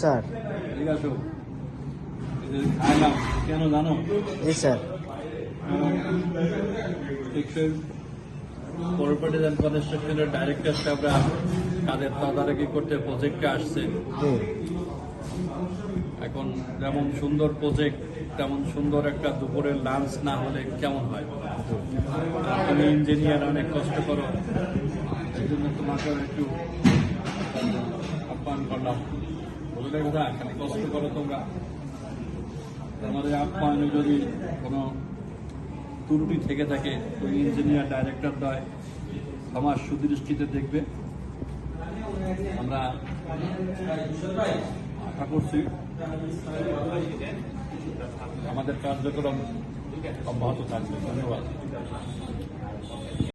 Sir. ঠিক আছে কেন জানো স্যার। কর্পোরেট অ্যান্ড কনস্ট্রাকশনের ডাইরেক্টর সাহেবরা তাদের তদারকি করতে প্রজেক্টে আসছে। এখন যেমন সুন্দর প্রজেক্ট তেমন সুন্দর একটা দুপুরের লাঞ্চ না হলে কেমন হয়? তুমি ইঞ্জিনিয়ার অনেক কষ্ট করো এই জন্য তোমাকে একটু আহ্বান করলাম। বুঝলে কথা কষ্ট করো তোমরা। আমাদের আপ্যায়নে যদি কোনো ত্রুটি থেকে থাকে, ওই ইঞ্জিনিয়ার ডাইরেক্টর দয় আমার সুদৃষ্টিতে দেখবে। আমরা আশা করছি আমাদের কার্যক্রম অব্যাহত থাকবে। ধন্যবাদ।